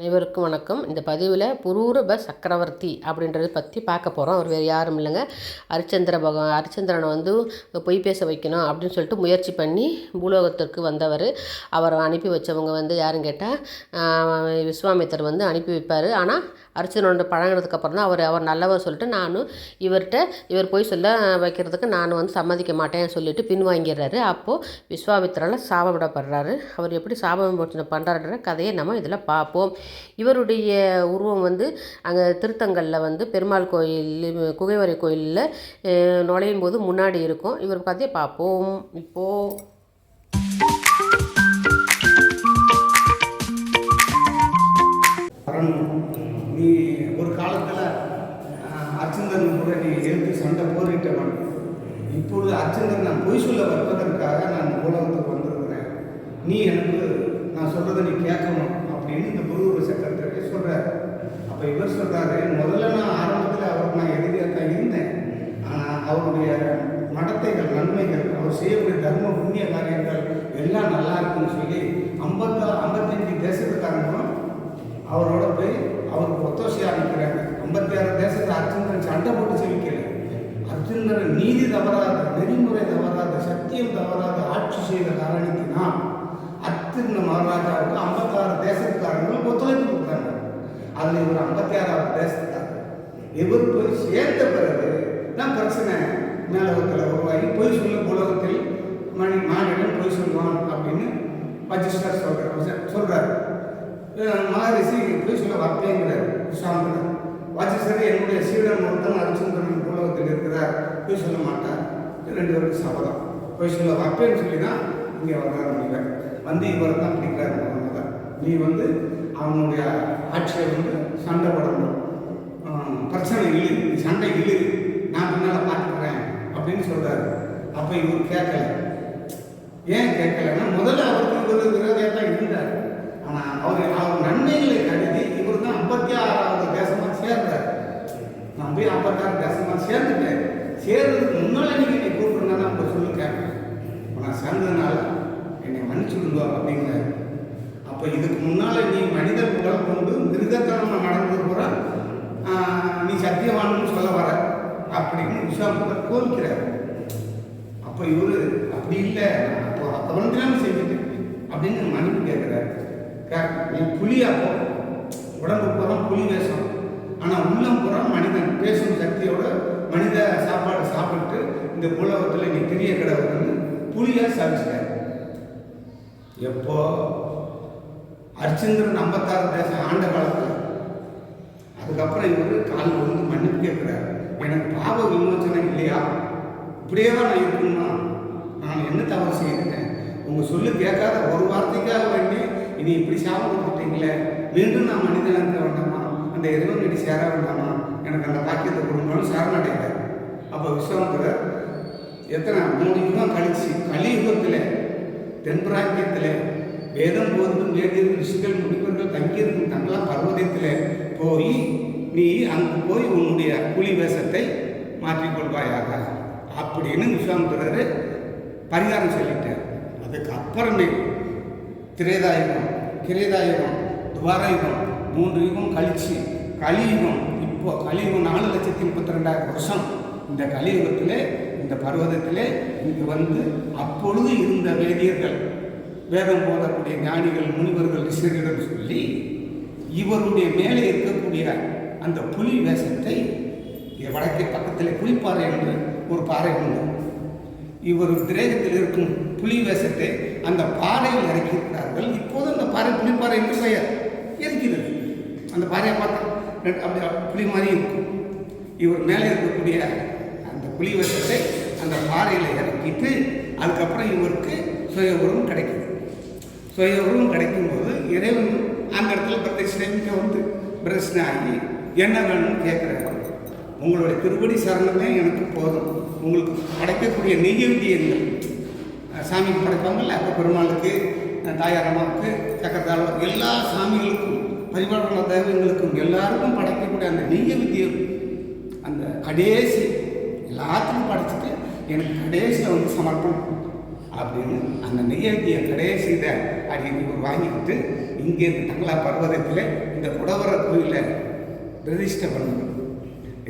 அனைவருக்கும் வணக்கம். இந்த பதிவில் புரூரப சக்கரவர்த்தி அப்படின்றத பற்றி பார்க்க போகிறோம் அவர் வேறு யாரும் இல்லைங்க. ஹரிச்சந்திர பகவான் ஹரிச்சந்திரனை வந்து பொய் பேச வைக்கணும் அப்படின்னு சொல்லிட்டு முயற்சி பண்ணி பூலோகத்திற்கு வந்தவர். அவரை அனுப்பி வச்சவங்க வந்து யாருன்னு கேட்டால் விஸ்வாமித்தர் வந்து அனுப்பி வைப்பார். ஆனால் அர்ச்சனோட பழகினதுக்கு தான் அவர் அவர் நல்லவர் சொல்லிட்டு நானும் இவர்கிட்ட இவர் போய் சொல்ல வைக்கிறதுக்கு நான் வந்து சம்மதிக்க மாட்டேன்னு சொல்லிட்டு பின்வாங்கிடுறாரு அப்போது விஸ்வாமித்திரால் சாபமிடப்படுறாரு அவர் எப்படி சாபம் பண்ணுறாருன்ற கதையை நம்ம இதில் பார்ப்போம். இவருடைய உருவம் வந்து அங்கே திருத்தங்கலில் வந்து பெருமாள் கோயில் குகைவரை கோயிலில் நுழையும் போது முன்னாடி இருக்கும். இவர் கதையை பார்ப்போம். இப்போது நீ ஒரு காலத்தில் அச்சந்தன் கூட நீ எழுத்து சண்டை போரிட்டவன். இப்பொழுது அச்சந்தன் நான் பொய் சொல்ல வைப்பதற்காக நான் உலகத்துக்கு வந்திருக்கிறேன். நீ எனக்கு நான் சொல்கிறத நீ கேட்கணும். அப்படின்னு இந்த குரு செக்ரட்டரி சொல்கிறார் அப்போ இவர் சொல்கிறாரு முதல்ல நான் ஆரம்பத்தில் அவர் நான் எதிரியாக தான் இருந்தேன். ஆனால் அவருடைய நடத்தைகள் நன்மைகள் அவர் செய்யக்கூடிய தர்ம புண்ணிய காரியங்கள் எல்லாம் நல்லா இருக்குன்னு சொல்லி ஐம்பத்தா ஐம்பத்தஞ்சு தேசத்துக்காரங்களும் அவரோட போய் அவருக்கு ஒத்தோசையாக அனுப்புகிறாங்க ஐம்பத்தி ஆறு தேசத்தை அர்ஜுனன் சண்டை போட்டு செவிக்கல அர்ஜுனன் நீதி தவறாத நெறிமுறை தவறாத சத்தியம் தவறாத ஆட்சி செய்த காரணத்தினால் அத்திருந்த மகாராஜாவுக்கு ஐம்பத்தாறு தேசத்துக்காரங்களும் ஒத்துழைப்பு கொடுத்தாங்க. அதில் இவர் ஐம்பத்தி ஆறாவது தேசத்துக்காரர். இவர் போய் சேர்ந்த பிறகு தான் பிரச்சனை மேலகத்தில் உருவாகி பொய் சொல்லும் உலகத்தில் மணி மாநிலம் பொய் சொல்லுவான் அப்படின்னு மஜிஸ்டர் சொல்கிறார் சொல்கிறார் மகரிஷி பொய் சொல்ல வரப்பேங்கிறார் விஸ்வாமித்திரர் வாஜஸ்வரி என்னுடைய சீடன் ஒருத்தன் அரிச்சந்திரன் உலகத்தில் இருக்கிறார் பொய் சொல்ல மாட்டார். ரெண்டு பேருக்கு சபதம். பொய் சொல்ல வரப்பேன்னு சொல்லி தான் இங்கே வர்றாரு முடியல வந்து இவர் தான் பிடிக்கிறார் முதல்ல. நீ வந்து அவனுடைய ஆட்சியை வந்து சண்டை போடணும். பிரச்சனை இல்லை நீ சண்டை இல்லை. நான் பின்னால் பார்த்துக்கிறேன் அப்படின்னு சொல்கிறாரு அப்போ இவர் கேட்கல. ஏன் கேட்கலன்னா முதல்ல அவருக்கு இவர் விரோதையாக தான் இருந்தார். ஆனால் அவர் அவர் நன்மைகளை கருதி இவர் தான் ஐம்பத்தி ஆறாவது தேசமாக சேர்ந்தார். நான் போய் ஐம்பத்தாறு தேசமாக சேர்ந்துட்டேன். சேர்றதுக்கு முன்னால் நீங்கள் நீ கூப்பிடுங்க தான் இப்போ கேட்பேன் நான் சேர்ந்ததுனால என்னை மன்னிச்சுடுங்க அப்படிங்கிறார். அப்போ இதுக்கு முன்னால் நீ மனித உடல் கொண்டு மிருகத்தனம் நடந்து போகிற நீ சத்தியவான்னு சொல்ல வர அப்படின்னு விஸ்வாமித்தர் கோரிக்கிறார். அப்போ இவரு அப்படி இல்லை அப்போ அவனுக்கு செஞ்சுட்டேன் அப்படின்னு மன்னிப்பு கேட்குறாரு. நீ புலி அப்போ உடம்பு பூரா புலி வேஷம். ஆனால் உள்ளம் பூரா மனிதன். பேசும் சக்தியோட மனித சாப்பாடு சாப்பிட்டு இந்த உலகத்தில் நீ திரிய கிடவுன்னு புலியாக சாதிச்சிட்டார். எப்போ அர்ச்சந்திரன் ஐம்பத்தாறு தேசம் ஆண்ட காலத்தில் அதுக்கப்புறம் இவர் கால் விழுந்து மன்னிப்பு கேட்குறாரு. எனக்கு பாவ விமோச்சனம் இல்லையா? இப்படியேவா நான் இருக்கணுமா? நான் என்ன தவறு செய்திருக்கேன் உங்கள் சொல்லு கேட்காத ஒரு வார்த்தைக்காக வேண்டி இனி இப்படி சாபம் கொடுத்துட்டீங்களே மீண்டும் நான் மனிதனாக வேண்டாமா? அந்த இறைவன் இடி சேர வேண்டாமா? எனக்கு அந்த பாக்கியத்தை கொடுக்கணும்னு சரணடைகிறார். அப்போ விஸ்வாமித்திரர் எத்தனை? மூணு யுகம் கழிச்சு கலியுகத்தில் தென்பிராக்கியத்தில் வேதம் போதும் வேதியர் ரிஷிகள் முனிவர்கள் தங்கியிருக்கும் தங்களா பர்வதத்தில் போய் நீ அங்கு போய் உன்னுடைய புலி வேஷத்தை மாற்றிக்கொள்வாயாக அப்படின்னு விஸ்வாமித்திரர் பரிகாரம் சொல்லிட்டார். அதுக்கு அப்புறமே திரேதாயுகம் கிரேதாயுகம் துவாரயுகம் மூன்று யுகம் கழிச்சு கலியுகம். இப்போ கலியுகம் நாலு லட்சத்தி முப்பத்தி ரெண்டாயிரம் வருஷம். இந்த கலியுகத்தில் இந்த பர்வதத்திலே இங்கு வந்து அப்பொழுது இருந்த வேதியர்கள் வேதம் போதக்கூடிய ஞானிகள் முனிவர்கள் ரிஷிகளிடம் சொல்லி இவருடைய மேலே இருக்கக்கூடிய அந்த புலி வேஷத்தை வடக்கே பக்கத்தில் புலிப்பாறை என்று ஒரு பாறை உண்டு இவர் திரேகத்தில் இருக்கும் புலி வேஷத்தை அந்த பாறையில் இறக்கியிருக்கிறார்கள். இப்போது அந்த பாறை புலிப்பாறை என்று பெயர். இருக்கிறது அந்த பாறையை பார்த்தா அப்படி புலி மாதிரி இருக்கும். இவர் மேலே இருக்கக்கூடிய புலி வேஷத்தை அந்த பாறையில் இறக்கிட்டு அதுக்கப்புறம் இவருக்கு சுய உருவம் கிடைக்குது. சுய உருவம் கிடைக்கும்போது இறைவன் அந்த இடத்துல பிரதட்சிணை வந்து பிரதட்சிணை ஆகி என்ன வேணும்னு கேட்குறாரு. உங்களுடைய திருப்படி சரணமே எனக்கு போதும். உங்களுக்கு படைக்கக்கூடிய நெய்யவிதியங்கள் சாமிக்கு படைப்பாங்கல்ல அப்போ பெருமாளுக்கு அஹ் தாயார் அம்மாவுக்கு சக்கரத்தாழ்வார் எல்லா சாமிகளுக்கும் பரிபாலன தெய்வங்களுக்கும் எல்லாருக்கும் படைக்கக்கூடிய அந்த நெய்ய வித்தியம் அந்த கடைசி எல்லாத்தையும் படைச்சிட்டு எனக்கு கடைசியில் வந்து சமர்ப்பணம் அப்படின்னு அந்த நெய்யாண்டிய கடைசி இதை அடி இவர் வாங்கிக்கிட்டு இங்கே இந்த தங்களா பர்வதத்தில் இந்த குடவர கோயிலை பிரதிஷ்டை பண்ணவர்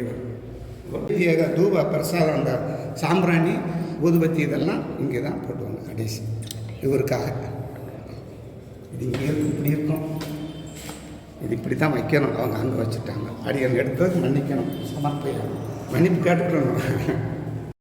இவர். இவர் தூப பிரசாதம் அந்த சாம்பிராணி ஊதுபத்தி இதெல்லாம் இங்கே தான் போட்டுவாங்க கடைசி. இவருக்காக. இது இங்கே இப்படி இருக்கும். இது இப்படி தான் வைக்கணும். அவங்க அங்கே வச்சுட்டாங்க. அடி எடுத்தது மன்னிக்கணும். சமர்ப்பயம் மன்னிப்பு கேட்டுக்கணும்.